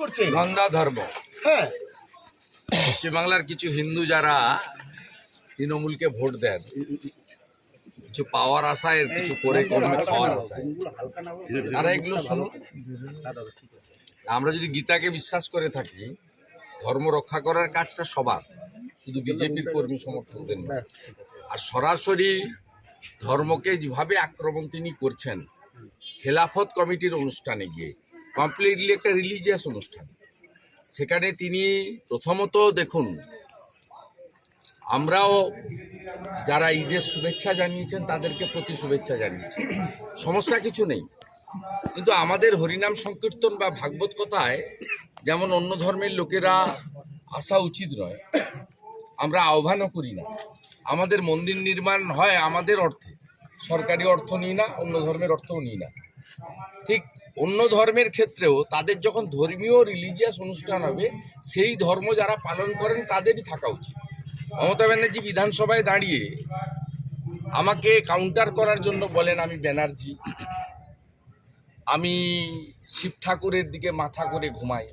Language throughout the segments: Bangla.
করছে? নন্দা ধর্ম। হ্যাঁ। পশ্চিমবাংলার কিছু হিন্দু যারা তৃণমূলকে ভোট দেন কিছু পাওয়ার আশায় কিছু করে কর্মে খাওয়ার আশায় তারা এগুলো শুনুন। আমরা যদি গীতাকে বিশ্বাস করে থাকি ধর্ম রক্ষা করার কাজটা সবার শুধু বিজেপির কর্মী সমর্থকদের নয়। আর সরাসরি ধর্মকে যেভাবে আক্রমণ তিনি করছেন খেলাফত কমিটির অনুষ্ঠানে গিয়ে কমপ্লিটলি একটা রিলিজিয়াস অনুষ্ঠান। সেখানে তিনি প্রথমত দেখুন, আমরাও যারা ঈদের শুভেচ্ছা জানিয়েছেন, তাদেরকে প্রতি শুভেচ্ছা জানিয়েছি। সমস্যা কিছু নেই। কিন্তু আমাদের হরিনাম সংকীর্তন বা ভাগবত কথায় যেমন অন্য ধর্মের লোকেরা আসা উচিত নয়, আমরা আহ্বানও করি না। আমাদের মন্দির নির্মাণ হয় আমাদের অর্থে। সরকারি অর্থ নিই না, অন্য ধর্মের অর্থও নিই না। ঠিক অন্য ধর্মের ক্ষেত্রেও তাদের যখন ধর্মীয় রিলিজিয়াস অনুষ্ঠান হবে, সেই ধর্ম যারা পালন করেন তাদেরই থাকা উচিত। মমতা ব্যানার্জি বিধানসভায় দাঁড়িয়ে আমাকে কাউন্টার করার জন্য বলেন, আমি ব্যানার্জি। আমি শিব ঠাকুরের দিকে মাথা করে ঘুমাই।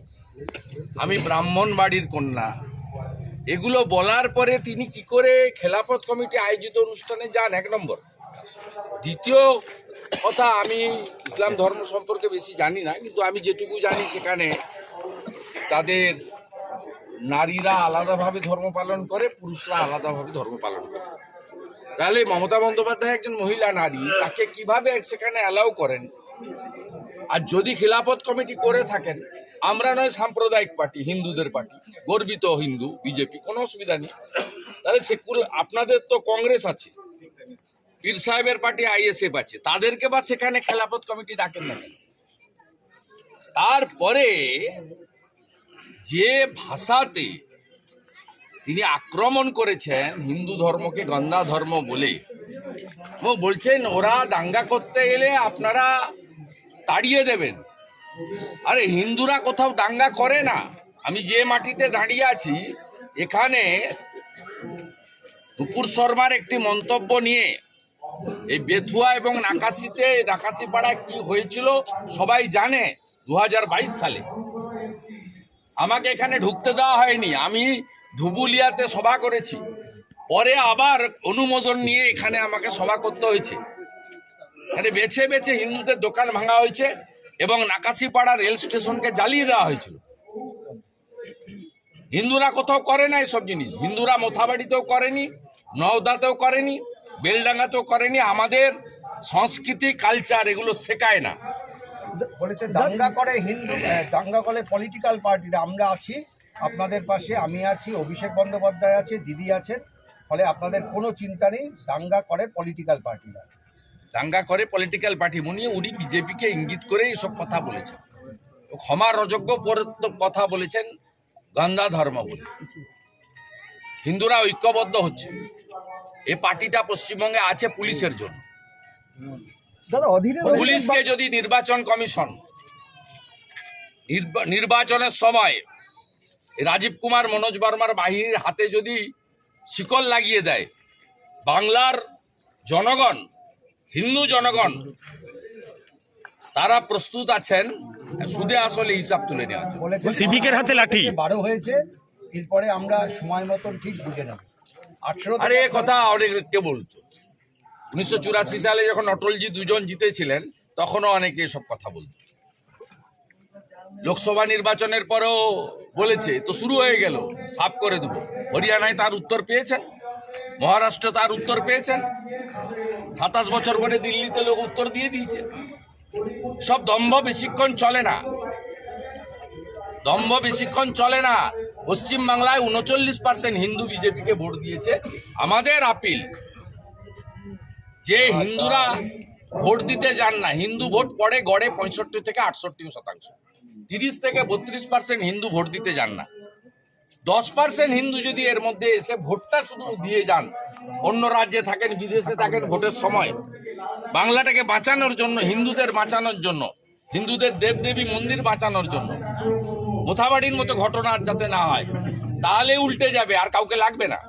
আমি ব্রাহ্মণ বাড়ির কন্যা। এগুলো বলার পরে তিনি কি করে খেলাফত কমিটি আয়োজিত অনুষ্ঠানে যান? এক নম্বর। দ্বিতীয় কথা, আমি ইসলাম ধর্ম সম্পর্কে বেশি জানি না, কিন্তু আমি যেটুকু জানি সেখানে তাদের নারীরা আলাদাভাবে ধর্ম পালন করে, পুরুষরা আলাদাভাবে ধর্ম পালন করে। তাহলে মমতা বন্দ্যোপাধ্যায় একজন মহিলা নারী, তাকে কীভাবে সেখানে অ্যালাউ করেন? আর যদি খিলাফত কমিটি করে থাকেন, আমরা নয় সাম্প্রদায়িক পার্টি, হিন্দুদের পার্টি, গর্বিত হিন্দু, বিজেপি, কোনো অসুবিধা নেই। তাহলে সেকুল, আপনাদের তো কংগ্রেস আছে। পীর সাহেবের পার্টি আইএসএফ আছে, তাদেরকে বা সেখানে খেলাফত কমিটি ডাকেন না? তারপরে যে ভাষাতে তিনি আক্রমণ করেছেন, হিন্দু ধর্মকে গন্ধা ধর্ম বলে, ও বলছেন, ওরা দাঙ্গা করতে গেলে আপনারা তাড়িয়ে দেবেন আরে, হিন্দুরা কোথাও দাঙ্গা করে না আমি যে মাটিতে দাঁড়িয়ে আছি, এখানে নুপুর শর্মার একটি মন্তব্য নিয়ে এই বেথুয়া এবং নাকাশিতে নাকাশি পাড়ায় কি হয়েছিল সবাই জানে দু হাজার বাইশ সালে। আমাকে এখানে ঢুকতে দেওয়া হয়নি, আমি ধুবুলিয়াতে সভা করেছি। পরে আবার অনুমোদন নিয়ে এখানে আমাকে সভা করতে হয়েছে। এখানে বেছে বেছে হিন্দুদের দোকান ভাঙা হয়েছে এবং নাকাশিপাড়া রেল স্টেশনকে জ্বালিয়ে দেওয়া হয়েছিল। হিন্দুরা কোথাও করে না এসব জিনিস। হিন্দুরা মোথাবাড়িতেও করেনি, নওদাতেও করেনি বেলডাঙ্গাতেও করেনি আমাদের সংস্কৃতি কালচার এগুলো শেখায় না। বলেছে দাঙ্গা করে হিন্দু দাঙ্গা করে পলিটিক্যাল পার্টিরা আমরা আছি আপনাদের পাশে আমি আছি অভিষেক বন্দ্যোপাধ্যায় আছে দিদি আছেন। ফলে আপনাদের কোনো চিন্তা নেই দাঙ্গা করে পলিটিক্যাল পার্টিরা দাঙ্গা করে পলিটিক্যাল পার্টি উনি উনি বিজেপিকে ইঙ্গিত করে এসব কথা বলেছেন। ক্ষমার অযোগ্য পর- কথা বলেছেন গন্ধা ধর্ম বলে হিন্দুরা ঐক্যবদ্ধ হচ্ছে। এ পার্টিটা পশ্চিমবঙ্গে আছে পুলিশের জন্য। পুলিশকে যদি নির্বাচন কমিশন নির্বাচনের সময় রাজীব কুমার মনোজ বর্মার বাহিনীর হাতে যদি শিকল লাগিয়ে দেয় বাংলার জনগণ হিন্দু জনগণ তারা প্রস্তুত আছেন সুদে আসলে হিসাব তুলে নেওয়া সিভিকের হাতে লাঠি। বারো হয়েছে এরপরে আমরা সময় মতন ঠিক বুঝে নেব। আরে কথা অনেকে বলতো? উনিশশো চুরাশি সালে যখন অটলজি দুজন জিতেছিলেন তখনও অনেকে এসব কথা বলতো। লোকসভা নির্বাচনের পরেও বলেছে তো শুরু হয়ে গেল সাফ করে দেবো। হরিয়ানায় তার উত্তর পেয়েছেন মহারাষ্ট্র তার উত্তর পেয়েছেন সাতাশ বছর পরে দিল্লিতে লোক উত্তর দিয়ে দিয়েছে। সব দম্ভ বেশিক্ষণ চলে না। দম্ভ বেশিক্ষণ চলে না। পশ্চিম বাংলায় উনচল্লিশ পার্সেন্ট হিন্দু বিজেপিকে ভোট দিয়েছে। আমাদের আপিল যে হিন্দুরা ভোট দিতে যান না হিন্দু ভোট পড়ে গড়ে পঁয়ষট্টি থেকে আটষট্টি শতাংশ। তিরিশ থেকে বত্রিশ পার্সেন্ট হিন্দু ভোট দিতে যান না। দশ পার্সেন্ট হিন্দু যদি এর মধ্যে এসে ভোটটা শুধু দিয়ে যান অন্য রাজ্যে থাকেন বিদেশে থাকেন ভোটের সময় বাংলাটাকে বাঁচানোর জন্য হিন্দুদের বাঁচানোর জন্য হিন্দুদের দেবদেবী মন্দির বাঁচানোর জন্য। মোথাবাড়ির মতো ঘটনা যাতে না হয়। তাহলে উল্টে যাবে, আর কাউকে লাগবে না।